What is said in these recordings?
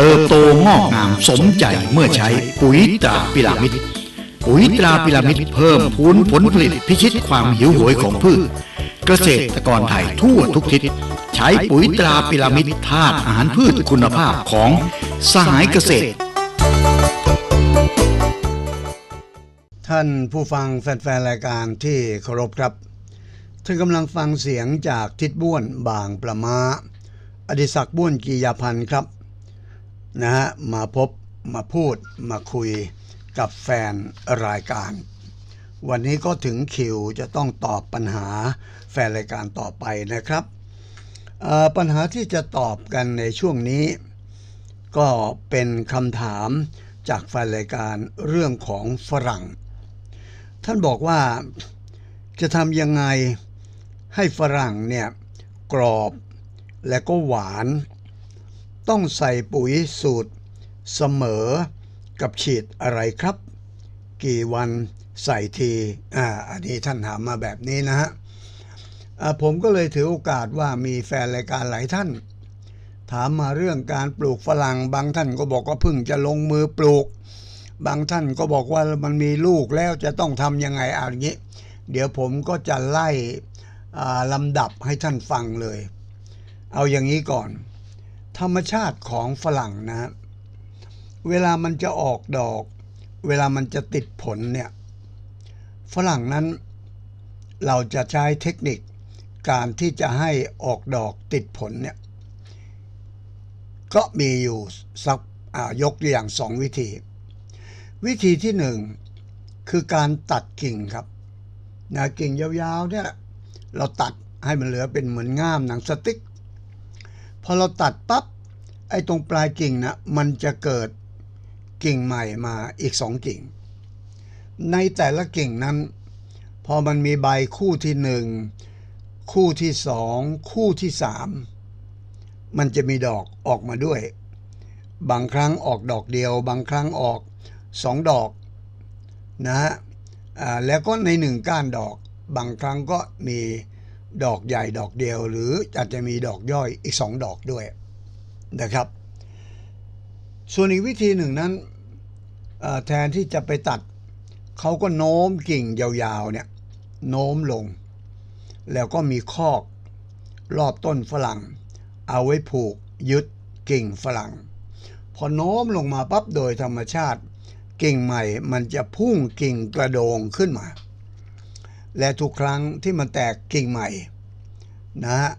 เติบโตงอกงามสมใจเมื่อใช้ปุ๋ยตราพิรามิดปุ๋ยตราพิรามิดเพิ่มพูนผลผลิตพิชิตความหิวโหยของพืช เกษตรกรไทยทั่วทุกทิศใช้ปุ๋ยตราพิรามิดธาตุอาหารพืชคุณภาพของสหายเกษตร ท่านผู้ฟังแฟนๆรายการที่เคารพครับท่านกำลังฟังเสียงจากทิดบ้วนบางประมาอดิศักบ้วนกียาพันธ์ครับ นะฮะมาพบมาพูดมาคุยกับแฟนรายการ วันนี้ก็ถึงคิวจะต้องตอบปัญหาแฟนรายการต่อไปนะครับ ปัญหาที่จะตอบกันในช่วงนี้ ก็เป็นคำถามจากแฟนรายการเรื่องของฝรั่ง ท่านบอกว่าจะทำยังไงให้ฝรั่งเนี่ยกรอบและก็หวาน ต้องใส่ปุ๋ยสูตร เสมอ กับฉีดอะไรครับ กี่วันใส่ทีอ่าอันนี้ท่านถามมาแบบนี้นะฮะผมก็เลยถือโอกาสว่ามีแฟนรายการหลายท่าน ถามมาเรื่องการปลูกฝรั่ง บางท่านก็บอกว่าเพิ่งจะลงมือปลูก บางท่านก็บอกว่ามันมีลูกแล้วจะต้องทำยังไงเอาอย่างนี้ เดี๋ยวผมก็จะไล่ลำดับให้ท่านฟังเลย เอาอย่างนี้ก่อน ธรรมชาติของฝรั่งนะ เวลามันจะออกดอก เวลามันจะติดผลเนี่ย ฝรั่งนั้นเราจะใช้เทคนิคการที่จะให้ออกดอกติดผลเนี่ย ก็มีอยู่สักยกอย่างสองวิธี วิธีที่หนึ่งคือการตัดกิ่งครับนะกิ่งยาวๆเนี่ยเราตัดให้มันเหลือเป็นเหมือนง่ามหนังสติ๊ก อเราตัดปั๊บไอ้ตรงปลายกิ่งนะมันจะเกิดกิ่งใหม่มาอีกสองกิ่ง ในแต่ละกิ่งนั้น พอมันมีใบคู่ที่หนึ่งคู่ที่สองคู่ที่สามมันจะมีดอกออกมาด้วย บางครั้งออกดอกเดียว บางครั้งออกสองดอกนะฮะแล้วก็ในหนึ่งก้านดอก บางครั้งก็มี ดอกใหญ่ดอกเดียว หรืออาจจะมีดอกย่อยอีกสองดอกด้วยนะครับ ส่วนอีกวิธีหนึ่งนั้นแทนที่จะไปตัดเขาก็โน้มกิ่งยาวๆเนี่ยโน้มลง แล้วก็มีคอกรอบต้นฝรั่ง เอาไว้ผูกยึดกิ่งฝรั่ง พอโน้มลงมาปั๊บโดยธรรมชาติ กิ่งใหม่มันจะพุ่งกิ่งกระโดงขึ้นมา และทุกครั้งที่มันแตกกิ่งใหม่นะฮะ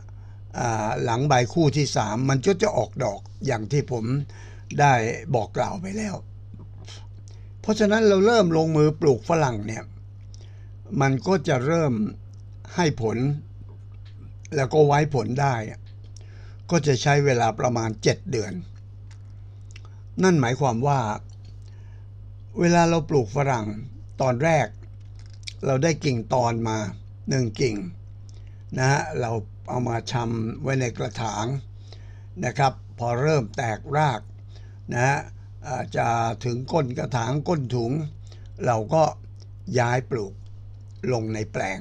หลังใบคู่ที่สามมันก็จะออกดอกอย่างที่ผมได้บอกกล่าวไปแล้ว เพราะฉะนั้นเราเริ่มลงมือปลูกฝรั่งเนี่ย มันก็จะเริ่มให้ผล แล้วก็ไว้ผลได้ ก็จะใช้เวลาประมาณ 7 เดือน นั่นหมายความว่า เวลาเราปลูกฝรั่งตอนแรก เราได้กิ่งตอนมาหนึ่งกิ่งนะฮะเราเอามาชำไว้ในกระถางนะครับ พอเริ่มแตกรากนะฮะจจะถึงก้นกระถางก้นถุง เราก็ย้ายปลูกลงในแปลง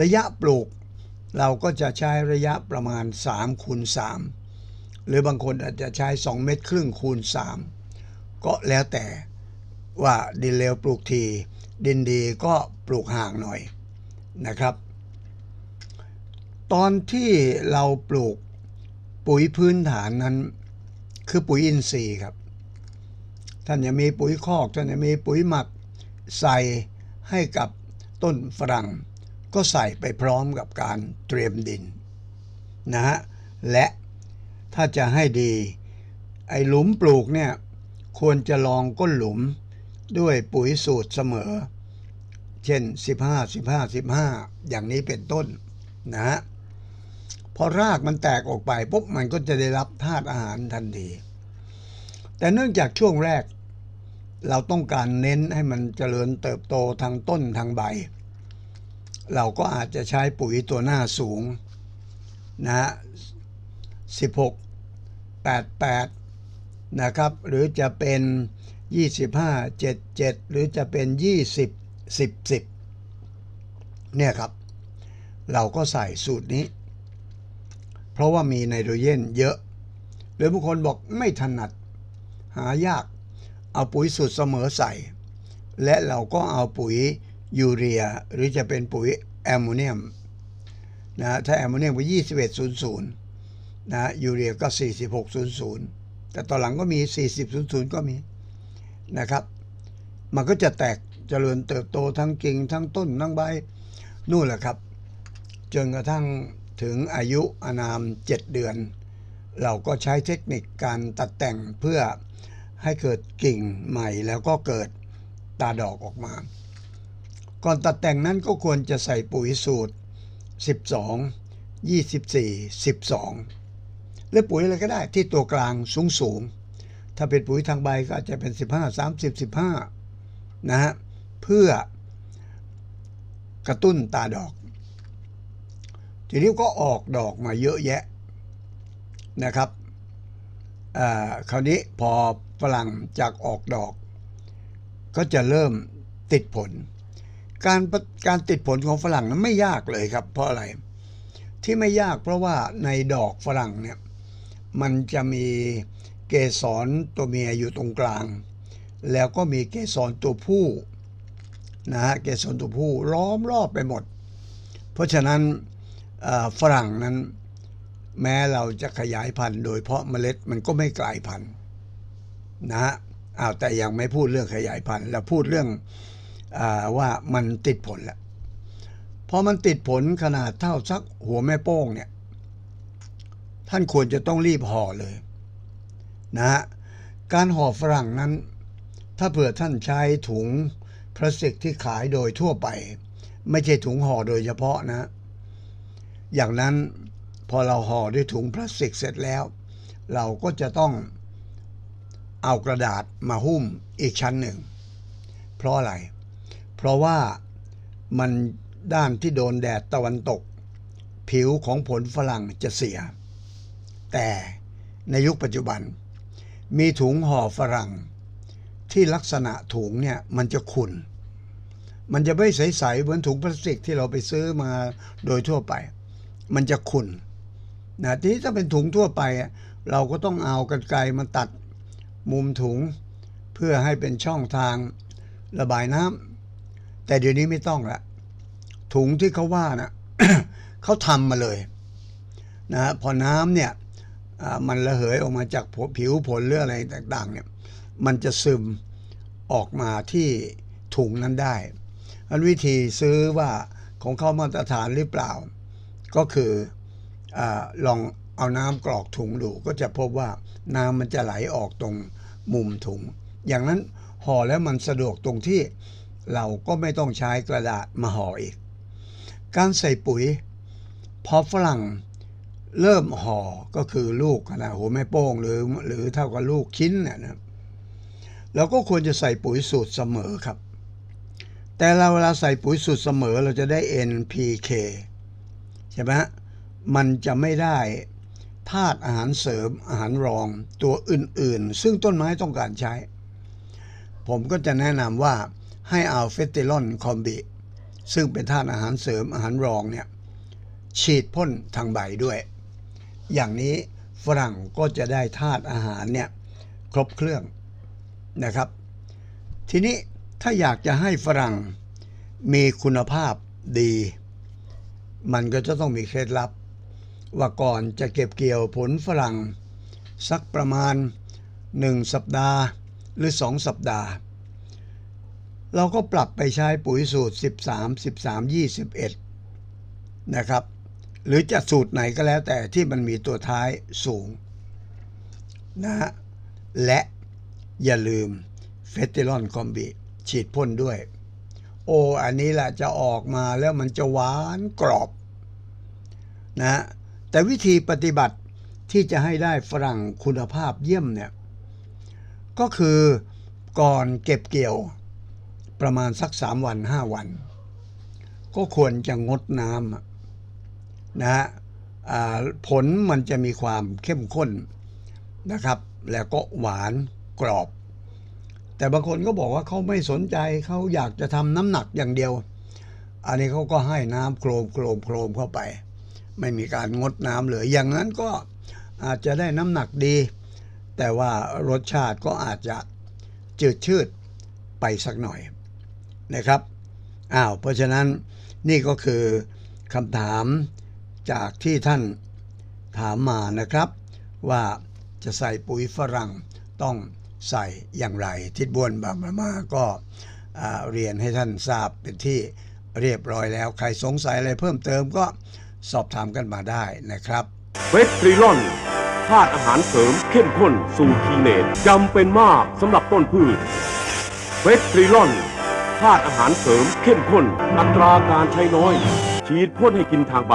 ระยะปลูกเราก็จะใช้ระยะประมาณ3คูณ3หรือบางคนอาจจะใช้ 2 เมตรครึ่งคูณ 3 ก็แล้วแต่ ว่าดินเลวปลูกที ดินดีก็ปลูกห่างหน่อยนะครับ ตอนที่เราปลูกปุ๋ยพื้นฐานนั้น คือปุ๋ยอินทรีย์ครับ ท่านจะมีปุ๋ยคอก ท่านจะมีปุ๋ยหมักใส่ให้กับต้นฝรั่ง ก็ใส่ไปพร้อมกับการเตรียมดินนะฮะและถ้าจะให้ดี ไอ้หลุมปลูกเนี่ย ควรจะลองก้นหลุม ด้วยปุ๋ยสูตรเสมอ เช่น 15 15 15 อย่างนี้เป็นต้นนะฮะพอรากมันแตกออกไปปุ๊บมันก็จะได้รับธาตุอาหารทันที แต่เนื่องจากช่วงแรก เราต้องการเน้นให้มันเจริญเติบโตทางต้นทางใบ เราก็อาจจะใช้ปุ๋ยตัวหน้าสูงนะฮะ16 88 นะครับ หรือจะเป็น 25 77 หรือจะเป็น 20 10 10 เนี่ยครับ เราก็ใส่สูตรนี้ เพราะว่ามีไนโตรเจนเยอะ หรือบางคนบอกไม่ถนัด หายาก เอาปุ๋ยสูตรเสมอใส่ และเราก็เอาปุ๋ยยูเรีย หรือจะเป็นปุ๋ยแอมโมเนียมนะถ้าแอมโมเนียมก็2100นะยูเรียก็ 4600 แต่ตอนหลังก็มี 4000 ก็มี นะครับ มันก็จะแตกเจริญเติบโตทั้งกิ่งทั้งต้นทั้งใบนู่นแหละครับ จนกระทั่งถึงอายุอานาม7เดือน เราก็ใช้เทคนิคการตัดแต่งเพื่อให้เกิดกิ่งใหม่แล้วก็เกิดตาดอกออกมา ก่อนตัดแต่งนั้นก็ควรจะใส่ปุ๋ยสูตร 12 24 12 หรือปุ๋ยอะไรก็ได้ที่ตัวกลางสูงสูง ถ้าเป็นปุ๋ยทางใบก็อาจจะเป็น 15 30 15นะฮะเพื่อกระตุ้นตาดอก ทีนี้ก็ออกดอกมาเยอะแยะนะครับอ่าคราวนี้พอฝรั่งจากออกดอก ก็จะเริ่มติดผล การการติดผลของฝรั่งนั้นไม่ยากเลยครับ เพราะอะไร ที่ไม่ยากเพราะว่าในดอกฝรั่งเนี่ยมันจะมี กสรตัวเมียอยู่ตรงกลาง แล้วก็มีเกสรตัวผู้นะฮะเกสรตัวผู้ล้อมรอบไปหมด เพราะฉะนั้นฝรั่งนั้นแม้เราจะขยายพันธุ์โดยเพาะเมล็ดมันก็ไม่กลายพันธุ์นะฮะอ้าวแต่ยังไม่พูดเรื่องขยายพันธุ์เราพูดเรื่องอว่ามันติดผลแล้วพอมันติดผลขนาดเท่าสักหัวแม่โป้งเนี่ย ท่านควรจะต้องรีบห่อเลย นะฮะการห่อฝรั่งนั้น ถ้าเผื่อท่านใช้ถุงพลาสติกที่ขายโดยทั่วไป ไม่ใช่ถุงห่อโดยเฉพาะนะ อย่างนั้นพอเราห่อด้วยถุงพลาสติกเสร็จแล้ว เราก็จะต้องเอากระดาษมาหุ้มอีกชั้นหนึ่ง เพราะอะไร เพราะว่ามันด้านที่โดนแดดตะวันตก ผิวของผลฝรั่งจะเสีย แต่ในยุคปัจจุบัน มีถุงห่อฝรั่ง ที่ลักษณะถุงเนี่ยมันจะขุ่น มันจะไม่ใสๆเหมือนถุงพลาสติกที่เราไปซื้อมาโดยทั่วไป มันจะขุ่นนะทีนี้ถ้าเป็นถุงทั่วไป เราก็ต้องเอากันไกรมาตัดมุมถุง เพื่อให้เป็นช่องทางระบายน้ำแต่เดี๋ยวนี้ไม่ต้องละถุงที่เขาว่านะเขาทำมาเลยนะฮะพอน้ำเนี่ย มันระเหยออกมาจากผิวผลหรืออะไรต่างๆเนี่ยมันจะซึมออกมาที่ถุงนั้นได้อันวิธีซื้อว่าของเขามาตรฐานหรือเปล่า ก็คืออลองเอาน้ำกรอกถุงดูก็จะพบว่าน้ำมันจะไหลออกตรงมุมถุง อย่างนั้นห่อแล้วมันสะดวกตรงที่เราก็ไม่ต้องใช้กระดาษมาห่ออีก การใส่ปุ๋ยพอฝรั่ง เริ่มห่อก็คือลูกขนาดหัวแม่โป้งหรือหรือเท่ากับลูกชิ้นเนี่ยนะเราก็ควรจะใส่ปุ๋ยสูตรเสมอครับ แต่เราเวลาใส่ปุ๋ยสูตรเสมอเราจะได้ NPK ใช่ไหมฮะมันจะไม่ได้ธาตุอาหารเสริมอาหารรองตัวอื่นๆ ซึ่งต้นไม้ต้องการใช้ ผมก็จะแนะนำว่าให้เอาเฟติลอนคอมบิซึ่งเป็นธาตุอาหารเสริมอาหารรองเนี่ยฉีดพ่นทางใบด้วย อย่างนี้ฝรั่งก็จะได้ธาตุอาหารเนี่ยครบเครื่องนะครับ ทีนี้ถ้าอยากจะให้ฝรั่งมีคุณภาพดี มันก็จะต้องมีเคล็ดลับ ว่าก่อนจะเก็บเกี่ยวผลฝรั่ง สักประมาณ 1 สัปดาห์หรือ 2 สัปดาห์ เราก็ปรับไปใช้ปุ๋ยสูตร 13 13 21 นะครับ หรือจะสูตรไหนก็แล้วแต่ที่มันมีตัวท้ายสูงนะฮะและอย่าลืมเฟติลอนคอมบิฉีดพ่นด้วย โอ้อันนี้แหละจะออกมาแล้วมันจะหวานกรอบนะแต่วิธีปฏิบัติที่จะให้ได้ฝรั่งคุณภาพเยี่ยมเนี่ย ก็คือก่อนเก็บเกี่ยวประมาณสักสามวันห้าวัน ก็ควรจะงดน้ำ นะฮะผลมันจะมีความเข้มข้นนะครับ แล้วก็หวานกรอบ แต่บางคนก็บอกว่าเขาไม่สนใจเขาอยากจะทำน้ำหนักอย่างเดียว อันนี้เขาก็ให้น้ำโครมโครมโครมเข้าไป ไม่มีการงดน้ำเลยอย่างนั้นก็อาจจะได้น้ำหนักดี แต่ว่ารสชาติก็อาจจะจืดชืดไปสักหน่อยนะครับอ้าวเพราะฉะนั้นนี่ก็คือคำถาม จากที่ท่านถามมานะครับ ว่าจะใส่ปุ๋ยฝรั่งต้องใส่อย่างไร ทิศบวนบางมาก็เรียนให้ท่านทราบเป็นที่เรียบร้อยแล้ว ใครสงสัยอะไรเพิ่มเติมก็สอบถามกันมาได้นะครับเวทริลอนธาตุอาหารเสริมเข้มข้นสูตรคีเนตจำเป็นมากสำหรับต้นพืชเวทริลอนธาตุอาหารเสริมเข้มข้น อัตราการใช้น้อย ฉีดพ่นให้กินทางใบ